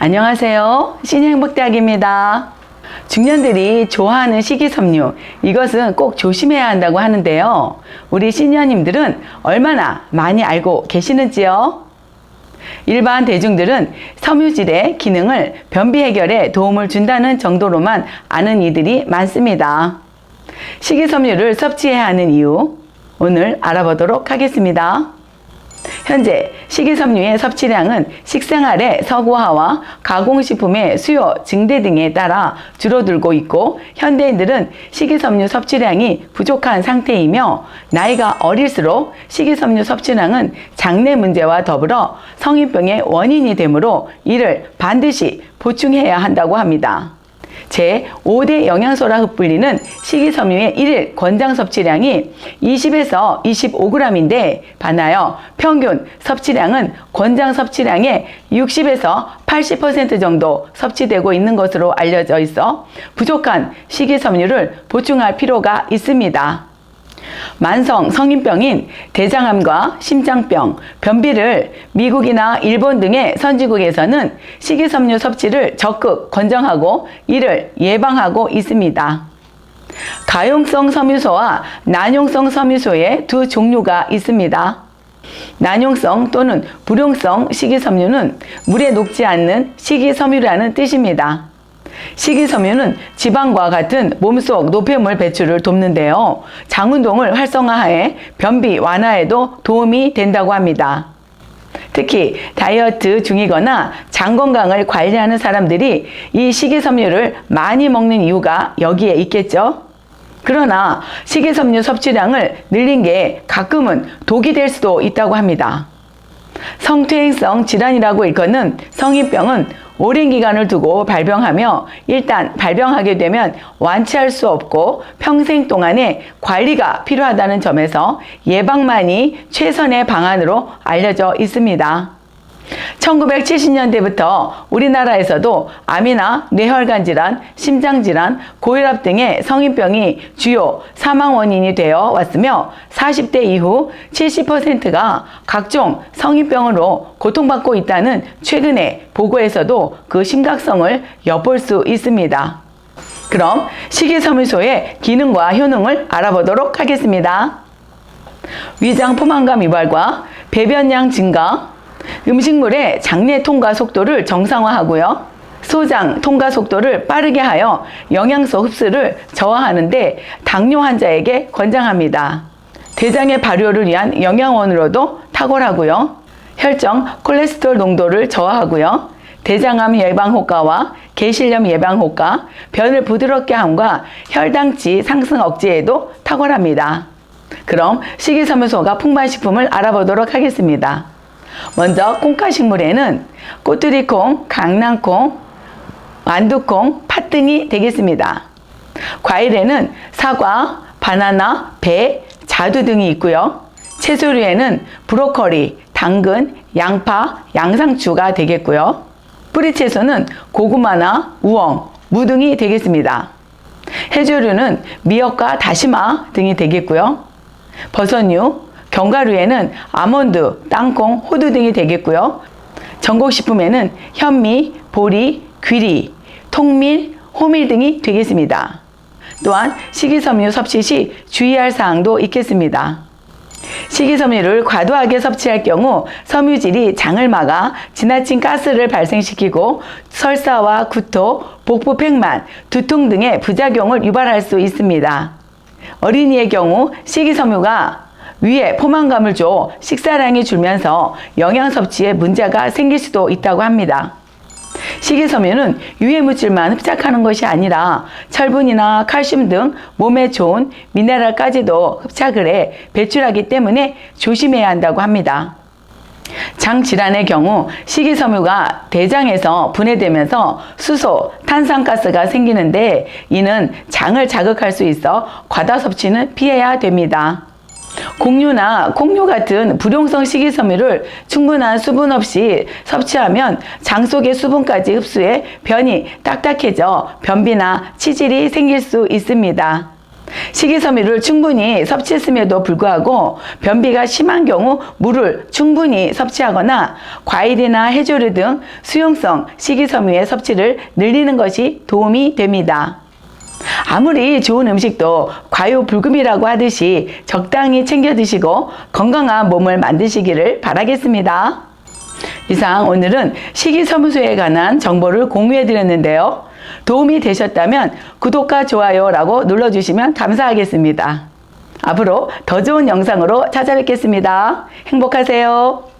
안녕하세요. 신행복대학입니다. 중년들이 좋아하는 식이섬유, 이것은 꼭 조심해야 한다고 하는데요. 우리 시니어님들은 얼마나 많이 알고 계시는지요? 일반 대중들은 섬유질의 기능을 변비 해결에 도움을 준다는 정도로만 아는 이들이 많습니다. 식이섬유를 섭취해야 하는 이유, 오늘 알아보도록 하겠습니다. 현재 식이섬유의 섭취량은 식생활의 서구화와 가공식품의 수요 증대 등에 따라 줄어들고 있고 현대인들은 식이섬유 섭취량이 부족한 상태이며 나이가 어릴수록 식이섬유 섭취량은 장내 문제와 더불어 성인병의 원인이 되므로 이를 반드시 보충해야 한다고 합니다. 제 5대 영양소라 흩불리는 식이섬유의 1일 권장 섭취량이 20에서 25g인데 반하여 평균 섭취량은 권장 섭취량의 60에서 80% 정도 섭취되고 있는 것으로 알려져 있어 부족한 식이섬유를 보충할 필요가 있습니다. 만성 성인병인 대장암과 심장병, 변비를 미국이나 일본 등의 선진국에서는 식이섬유 섭취를 적극 권장하고 이를 예방하고 있습니다. 가용성 섬유소와 난용성 섬유소의 두 종류가 있습니다. 난용성 또는 불용성 식이섬유는 물에 녹지 않는 식이섬유라는 뜻입니다. 식이섬유는 지방과 같은 몸속 노폐물 배출을 돕는데요. 장운동을 활성화해 변비 완화에도 도움이 된다고 합니다. 특히 다이어트 중이거나 장 건강을 관리하는 사람들이 이 식이섬유를 많이 먹는 이유가 여기에 있겠죠. 그러나 식이섬유 섭취량을 늘린 게 가끔은 독이 될 수도 있다고 합니다. 성퇴행성 질환이라고 일컫는 성인병은 오랜 기간을 두고 발병하며 일단 발병하게 되면 완치할 수 없고 평생 동안의 관리가 필요하다는 점에서 예방만이 최선의 방안으로 알려져 있습니다. 1970년대부터 우리나라에서도 암이나 뇌혈관 질환, 심장 질환, 고혈압 등의 성인병이 주요 사망 원인이 되어 왔으며 40대 이후 70%가 각종 성인병으로 고통받고 있다는 최근의 보고에서도 그 심각성을 엿볼 수 있습니다. 그럼 식이섬유소의 기능과 효능을 알아보도록 하겠습니다. 위장 포만감 유발과 배변량 증가, 음식물의 장내 통과 속도를 정상화하고요. 소장 통과 속도를 빠르게 하여 영양소 흡수를 저하하는데 당뇨 환자에게 권장합니다. 대장의 발효를 위한 영양원으로도 탁월하고요. 혈중 콜레스테롤 농도를 저하하고요. 대장암 예방 효과와 개실염 예방 효과, 변을 부드럽게 함과 혈당치 상승 억제에도 탁월합니다. 그럼 식이섬유소가 풍부한 식품을 알아보도록 하겠습니다. 먼저 콩가식물에는 꼬투리콩, 강낭콩, 완두콩, 팥 등이 되겠습니다. 과일에는 사과, 바나나, 배, 자두 등이 있고요. 채소류에는 브로콜리, 당근, 양파, 양상추가 되겠고요. 뿌리채소는 고구마나 우엉, 무 등이 되겠습니다. 해조류는 미역과 다시마 등이 되겠고요. 버섯류, 견과류에는 아몬드, 땅콩, 호두 등이 되겠고요. 전곡식품에는 현미, 보리, 귀리, 통밀, 호밀 등이 되겠습니다. 또한 식이섬유 섭취 시 주의할 사항도 있겠습니다. 식이섬유를 과도하게 섭취할 경우 섬유질이 장을 막아 지나친 가스를 발생시키고 설사와 구토, 복부 팽만, 두통 등의 부작용을 유발할 수 있습니다. 어린이의 경우 식이섬유가 위에 포만감을 줘 식사량이 줄면서 영양 섭취에 문제가 생길 수도 있다고 합니다. 식이섬유는 유해 물질만 흡착하는 것이 아니라 철분이나 칼슘 등 몸에 좋은 미네랄까지도 흡착을 해 배출하기 때문에 조심해야 한다고 합니다. 장 질환의 경우 식이섬유가 대장에서 분해되면서 수소, 탄산가스가 생기는데 이는 장을 자극할 수 있어 과다 섭취는 피해야 됩니다. 곡류나 콩류 같은 불용성 식이섬유를 충분한 수분 없이 섭취하면 장 속의 수분까지 흡수해 변이 딱딱해져 변비나 치질이 생길 수 있습니다. 식이섬유를 충분히 섭취했음에도 불구하고 변비가 심한 경우 물을 충분히 섭취하거나 과일이나 해조류 등 수용성 식이섬유의 섭취를 늘리는 것이 도움이 됩니다. 아무리 좋은 음식도 과요불급이라고 하듯이 적당히 챙겨 드시고 건강한 몸을 만드시기를 바라겠습니다. 이상 오늘은 식이섬유소에 관한 정보를 공유해 드렸는데요. 도움이 되셨다면 구독과 좋아요라고 눌러주시면 감사하겠습니다. 앞으로 더 좋은 영상으로 찾아뵙겠습니다. 행복하세요.